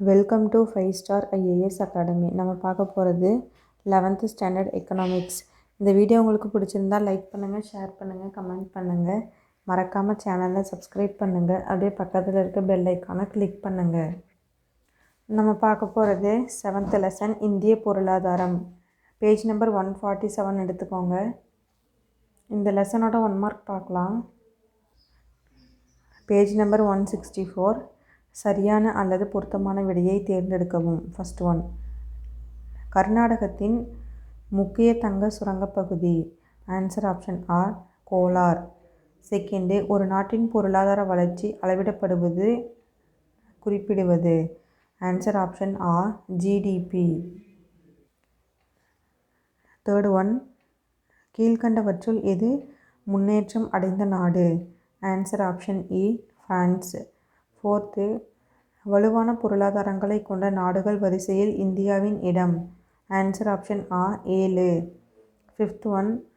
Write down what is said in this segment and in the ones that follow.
Welcome to five star IAS academy நம்ம பார்க்க போகிறது லெவன்த்து ஸ்டாண்டர்ட் எக்கனாமிக்ஸ் இந்த வீடியோ உங்களுக்கு பிடிச்சிருந்தா லைக் பண்ணுங்கள் ஷேர் பண்ணுங்கள் கமெண்ட் பண்ணுங்கள் மறக்காமல் சேனலை சப்ஸ்கிரைப் பண்ணுங்கள் அப்படியே பக்கத்தில் இருக்க பெல் ஐக்கானை கிளிக் பண்ணுங்கள் நம்ம பார்க்க போகிறது செவன்த் லெசன் இந்திய பொருளாதாரம். Page number one forty seven எடுத்துக்கோங்க. இந்த லெசனோட ஒன் மார்க் பார்க்கலாம். Page number one sixty four சரியான அல்லது பொருத்தமான விடையை தேர்ந்தெடுக்கவும். ஃபஸ்ட் ஒன் கர்நாடகத்தின் முக்கிய தங்க சுரங்கப் பகுதி. ஆன்சர் ஆப்ஷன் ஆர் கோலார். செகண்டு ஒரு நாட்டின் பொருளாதார வளர்ச்சி அளவிடப்படுவது குறிப்பிடுவது. ஆன்சர் ஆப்ஷன் ஆர் ஜிடிபி தேர்ட் ஒன் கீழ்கண்டவற்றுள் எது முன்னேற்றம் அடைந்த நாடு? ஆன்சர் ஆப்ஷன் இ ஃப்ரான்ஸ் ஃபோர்த்து வலுவான பொருளாதாரங்களை கொண்ட நாடுகள் வரிசையில் இந்தியாவின் இடம். ஆன்சர் ஆப்ஷன் ஆ ஏழு. ஃபிஃப்த் ஒன்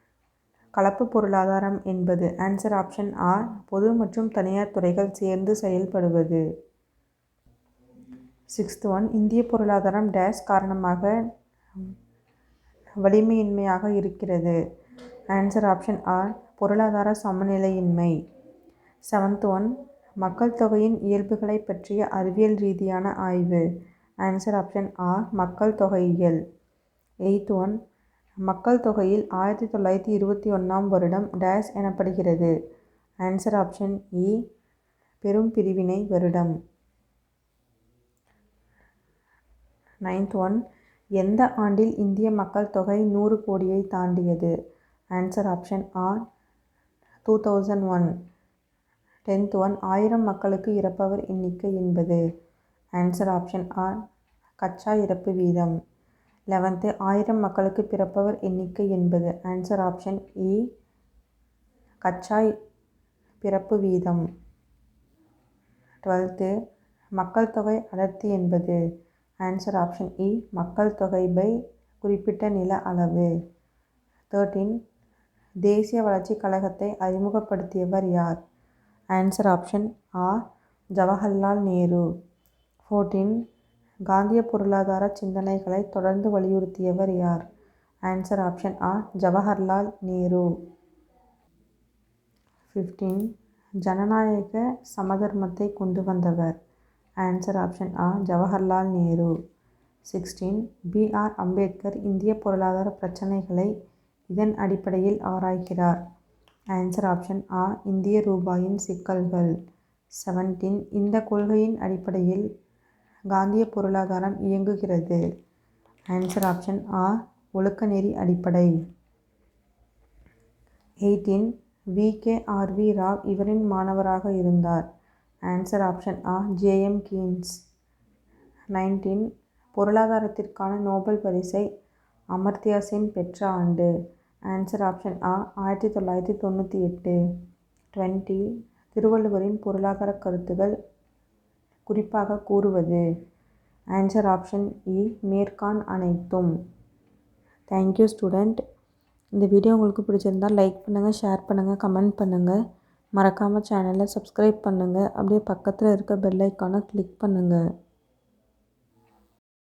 கலப்பு பொருளாதாரம் என்பது. ஆன்சர் ஆப்ஷன் ஆ பொது மற்றும் தனியார் துறைகள் சேர்ந்து செயல்படுவது. சிக்ஸ்த் ஒன் இந்திய பொருளாதாரம் டேஷ் காரணமாக வலிமையின்மையாக இருக்கிறது. ஆன்சர் ஆப்ஷன் ஆர் பொருளாதார சமநிலையின்மை. செவன்த் ஒன் மக்கள் தொகையின் இயல்புகளை பற்றிய அறிவியல் ரீதியான ஆய்வு. ஆன்சர் ஆப்ஷன் ஆர் மக்கள் தொகையியல். எயித் ஒன் மக்கள் தொகையில் ஆயிரத்தி தொள்ளாயிரத்தி இருபத்தி ஒன்றாம் வருடம் டேஷ் எனப்படுகிறது. ஆன்சர் ஆப்ஷன் இ பெரும் பிரிவினை வருடம். நைன்த் ஒன் எந்த ஆண்டில் இந்திய மக்கள் தொகை நூறு கோடியை தாண்டியது? Answer option R two thousand one tenth one ஆயிரம் மக்களுக்கு இறப்பவர் எண்ணிக்கை என்பது. ஆன்சர் ஆப்ஷன் ஆர் கச்சா இறப்பு வீதம். லெவன்த்து ஆயிரம் மக்களுக்கு பிறப்பவர் எண்ணிக்கை என்பது. ஆன்சர் ஆப்ஷன் இ கச்சா பிறப்பு வீதம். டுவெல்த்து மக்கள் தொகை அடர்த்தி என்பது. ஆன்சர் ஆப்ஷன் இ மக்கள் தொகை பை குறிப்பிட்ட நில அளவு. தேர்ட்டீன் தேசிய வளர்ச்சிக் கழகத்தை அறிமுகப்படுத்தியவர் யார்? ஆன்சர் ஆப்ஷன் ஆ ஜவஹர்லால் நேரு ஃபோர்டீன் காந்திய பொருளாதார சிந்தனைகளை தொடர்ந்து வலியுறுத்தியவர் யார்? ஆன்சர் ஆப்ஷன் ஆ ஜவஹர்லால் நேரு ஃபிஃப்டீன் ஜனநாயக சமதர்மத்தை கொண்டு வந்தவர். ஆன்சர் ஆப்ஷன் ஆ Jawaharlal Nehru sixteen B R Ambedkar இந்திய பொருளாதார பிரச்சனைகளை இதன் அடிப்படையில் ஆராய்கிறார். ஆன்சர் ஆப்ஷன் ஆ இந்திய ரூபாயின் சிக்கல்கள். செவன்டீன் இந்த கொள்கையின் அடிப்படையில் காந்திய பொருளாதாரம் இயங்குகிறது. ஆன்சர் ஆப்ஷன் ஆ ஒழுக்கநெறி அடிப்படை. Eighteen V K R V Rao இவரின் மாணவராக இருந்தார். ஆன்சர் ஆப்ஷன் ஆ ஜேஎம் கீன்ஸ் நைன்டீன் பொருளாதாரத்திற்கான நோபல் பரிசை அமர்த்தியா சென் பெற்ற ஆண்டு. ஆன்சர் ஆப்ஷன் ஆ ஆயிரத்தி தொள்ளாயிரத்தி தொண்ணூற்றி எட்டு. டுவெண்ட்டி திருவள்ளுவரின் பொருளாதார கருத்துகள் குறிப்பாக கூறுவது. ஆன்சர் ஆப்ஷன் இ மேற்கான் அனைத்தும். தேங்க்யூ ஸ்டூடெண்ட் இந்த வீடியோ உங்களுக்கு பிடிச்சிருந்தால் லைக் பண்ணுங்கள் ஷேர் பண்ணுங்கள் கமெண்ட் பண்ணுங்கள் மறக்காமல் சேனலை சப்ஸ்கிரைப் பண்ணுங்கள் அப்படியே பக்கத்தில் இருக்க பெல் ஐக்கானை கிளிக் பண்ணுங்கள்